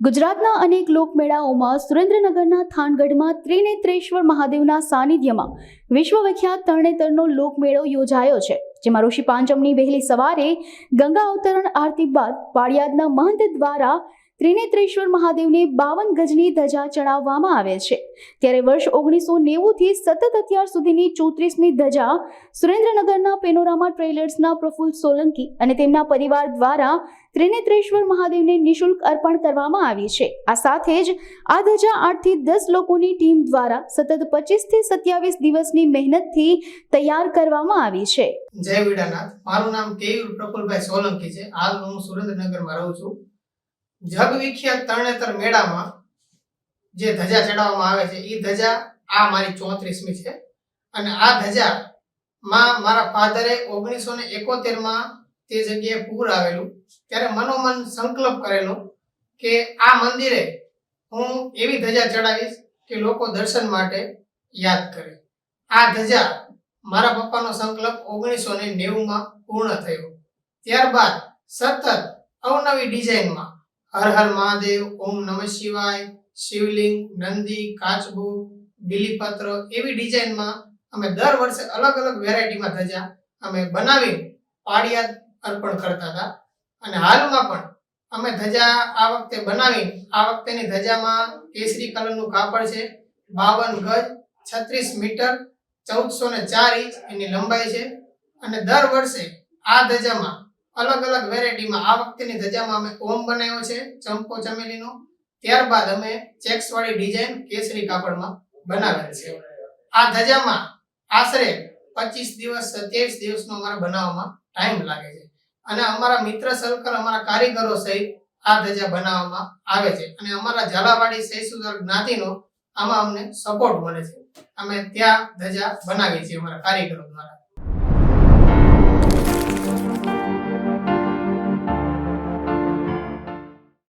ગુજરાતના અનેક લોકમેળાઓમાં સુરેન્દ્રનગરના થાનગઢમાં ત્રિનેત્રેશ્વર મહાદેવના સાનિધ્યમાં વિશ્વવિખ્યાત તરણેતરનો લોકમેળો યોજાયો છે, જેમાં ઋષિ પાંચમની વહેલી સવારે ગંગા અવતરણ આરતી બાદ પાળિયાદના મહંત દ્વારા ત્રિનેત્રેશ્વર મહાદેવને બાવન ગજની ધજા ચડાવવામાં આવે છે. ત્યારે વર્ષ ઓગણીસો નેવુંથી સતત અત્યાર સુધીની ચોત્રીસમી ધજા સુરેન્દ્રનગરના પેનોરામા ટ્રેલર્સના પ્રફુલ્લ સોલંકી અને તેમના પરિવાર દ્વારા ત્રિનેત્રેશ્વર મહાદેવને નિઃશુલ્ક અર્પણ કરવામાં આવી છે. આ સાથે જ આ ધજા આઠથી દસ લોકોની ટીમ દ્વારા સતત પચીસથી સત્યાવીસ દિવસની મહેનતથી તૈયાર કરવામાં આવી છે. જય વિડાનાથ. મારું નામ કેયુર પ્રફુલભાઈ સોલંકી છે. હાલ હું સુરેન્દ્રનગરમાં રહું છું. જગવિખ્યાત તરણેતર મેળામાં જે ધજા ચડાવવામાં આવે છે એ ધજા આ મારી ચોત્રીસમી છે. અને આ ધજા માં મારા ફાધરે ઓગણીસો ને એકોતેરમાં તે જગ્યાએ પૂર આવેલું. ત્યારે મનોમન સંકલ્પ કરેલો કે આ મંદિરે હું એવી ધજા ચડાવીશ કે લોકો દર્શન માટે યાદ કરે. આ ધજા મારા પપ્પાનો સંકલ્પ ઓગણીસો ને નેવુંમાં પૂર્ણ થયો. ત્યારબાદ સતત અવનવી ડિઝાઇનમાં હર હર મહાદેવ, ઓમ નમઃ શિવાય, શિવલિંગ, નંદી, કાચબો, બિલીપત્ર એવી ડિઝાઇનમાં અમે દર વર્ષે અલગ અલગ વેરાયટીમાં ધજા અમે બનાવી પાડિયા અર્પણ કરતા હતા. અને હાલમાં પણ અમે ધજા આ વખતે બનાવી, આ વખતેની ધજામાં કેસરી કલરનું કાપડ છે, બાવન ગજ, છત્રીસ મીટર, ચૌદસો ને ચાર ઇંચ એની લંબાઈ છે. અને દર વર્ષે આ ધજામાં અલગ અલગ વેરાયટીમાં આ વખતેની ધજામાં અમે ઓમ બનાવ્યો છે, ચંપો ચમેલીનો. ત્યારબાદ અમે ચેક્સ વાળી ડિઝાઇન કેસરી કાપડમાં બનાવેલ છે. આ ધજામાં આશરે પચીસ દિવસ સત્યાવીસ દિવસનો અમારે બનાવવામાં ટાઈમ લાગે છે. અને અમારા મિત્ર સર્કલ, અમારા કારીગરો સહિત આ ધજા બનાવવામાં આવે છે. અને અમારા ઝાલાવાડી સૈસુદર જ્ઞાતિનો આમાં અમને સપોર્ટ મળે છે. અમે ત્યાં ધજા બનાવીએ છીએ અમારા કારીગરો દ્વારા.